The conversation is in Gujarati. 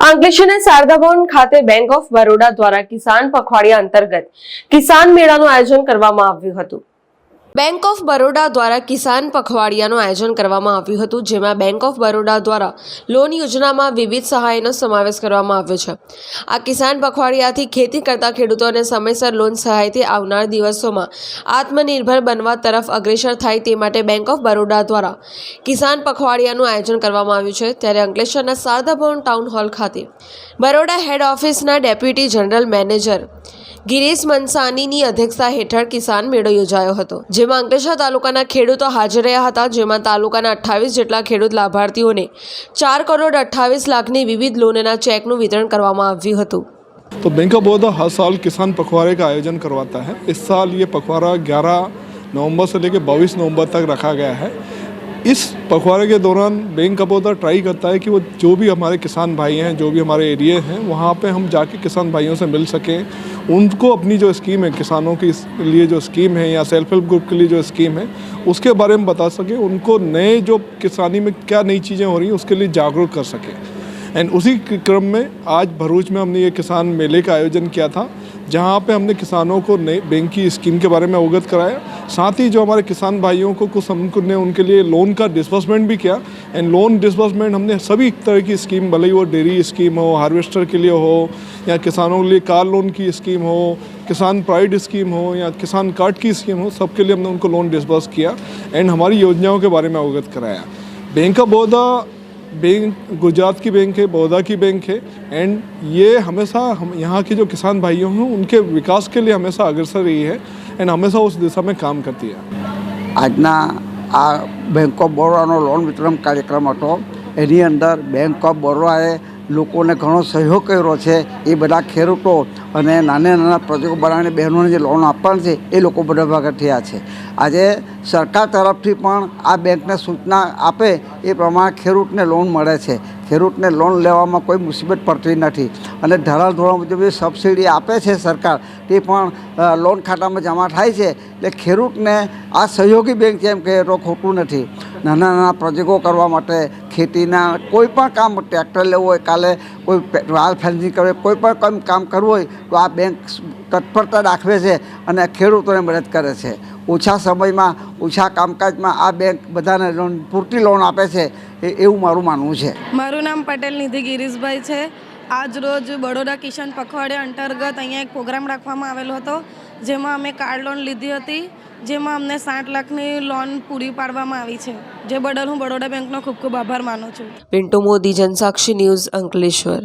અંકલેશ્વરના શારદાભવન ખાતે બેંક ઓફ બરોડા દ્વારા કિસાન પખવાડિયા અંતર્ગત કિસાન મેળાનું આયોજન કરવામાં આવ્યું હતું. બેંક ઓફ બરોડા દ્વારા કિસાન પખવાડિયાનું આયોજન કરવામાં આવ્યું હતું, જેમાં બેંક ઓફ બરોડા દ્વારા લોન યોજનામાં વિવિધ સહાયનો સમાવેશ કરવામાં આવ્યો છે. આ કિસાન પખવાડિયાથી ખેતી કરતા ખેડૂતોને સમયસર લોન સહાયથી આવનાર દિવસોમાં આત્મનિર્ભર બનવા તરફ અગ્રેસર થાય તે માટે બેંક ઓફ બરોડા દ્વારા કિસાન પખવાડિયાનું આયોજન કરવામાં આવ્યું છે. ત્યારે અંકલેશ્વરના શારદા ભવન ટાઉન હોલ ખાતે બરોડા હેડ ઓફિસના ડેપ્યુટી જનરલ મેનેજર ગિરીશ મનસાનીની અધ્યક્ષતા હેઠળ કિસાન મેળો યોજાયો હતો જેમાં અંકલેશ્વર તાલુકાના ખેડૂતો હાજર રહ્યા હતા જેમાં તાલુકાના અઠ્ઠાવીસ જેટલા ખેડૂત લાભાર્થીઓને ચાર કરોડ અઠ્ઠાવીસ લાખની વિવિધ લોનના ચેકનું વિતરણ કરવામાં આવ્યું હતું तो बैंक ऑफ बड़ौदा हर साल किसान पखवाड़े का आयोजन करवाता है इस साल ये पखवाड़ा 11 नवंबर से लेकर 22 नवंबर तक रखा गया है इस पखवाड़े के दौरान बैंक बड़ौदा ट्राई करता है कि वो जो भी हमारे किसान भाई हैं, जो भी हमारे एरिए हैं, वहाँ पे हम जाके किसान भाइयों से मिल सकें। उनको अपनी जो स्कीम है, किसानों के लिए जो स्कीम है या सेल्फ हेल्प ग्रुप के लिए जो स्कीम है, उसके बारे में बता सकें। उनको नए जो किसानी में क्या नई चीज़ें हो रही हैं, उसके लिए जागरूक कर सकें। एंड उसी क्रम में आज भरूच में हमने ये किसान मेले का आयोजन किया था। जहाँ पे हमने किसानों को नए बैंक की स्कीम के बारे में अवगत कराया। साथ ही जो हमारे किसान भाइयों को कुछ हमने उनके लिए लोन का डिसबर्समेंट भी किया। एंड लोन डिसबर्समेंट हमने सभी तरह की स्कीम, भले ही वो डेयरी स्कीम हो, हार्वेस्टर के लिए हो, या किसानों के लिए कार लोन की स्कीम हो, किसान प्राइड स्कीम हो, या किसान कार्ड की स्कीम हो, सबके लिए हमने उनको लोन डिसबर्स किया। एंड हमारी योजनाओं के बारे में अवगत कराया। Bank of Baroda bank Gujarat की बैंक है बड़ौदा की बैंक है एंड ये हमेशा हम यहाँ के जो किसान भाइयों हैं उनके विकास के लिए हमेशा अग्रसर रही है एंड हमेशा उस दिशा में काम करती है આજના આ બેંક ઓફ બરોડાનો લોન વિતરણ કાર્યક્રમ હતો એની અંદર બેંક ઓફ બરોડાએ લોકોને ઘણો સહયોગ કર્યો છે. એ બધા ખેડૂતો અને નાના નાના પ્રોજેક્ટો બનાવીને બહેનોને જે લોન આપવાની છે, એ લોકો બધા ભાગે થયા છે. આજે સરકાર તરફથી પણ આ બેંકને સૂચના આપે એ પ્રમાણે ખેડૂતને લોન મળે છે. ખેડૂતને લોન લેવામાં કોઈ મુસીબત પડતી નથી. અને ધારા ધોરણ મુજબ જે સબસિડી આપે છે સરકાર, તે પણ લોન ખાતામાં જમા થાય છે. એટલે ખેડૂતને આ સહયોગી બેંક છે એમ કહે તો ખોટું નથી. નાના નાના પ્રોજેક્ટો કરવા માટે ખેતીના કોઈ પણ કામ ટ્રેક્ટર લેવું હોય, કાલે કોઈ વાલ ફેન્સિંગ કરવું કોઈ પણ કામ કામ કરવું હોય, તો આ બેંક તત્પરતા દાખવે છે અને ખેડૂતોને મદદ કરે છે. ઓછા સમયમાં, ઓછા કામકાજમાં આ બેંક બધાને લોન પૂરતી લોન આપે છે, એ, એવું મારું માનવું છે. મારું નામ પટેલ, નિધિ ગિરીશભાઈ છે. આજ રોજ બડોદા કિશન પખવાડિયા અંતર્ગત અહીંયા એક પ્રોગ્રામ રાખવામાં આવેલો હતો. જેમાં અમે કાર લોન લીધી હતી, જેમાં અમને સાઠ લાખની લોન પૂરી પાડવામાં આવી છે. જે બદલ હું બરોડા બેંકનો ખૂબ ખૂબ આભાર માનું છું. પિન્ટુ મોદી, જનસાક્ષી ન્યૂઝ અંકલેશ્વર.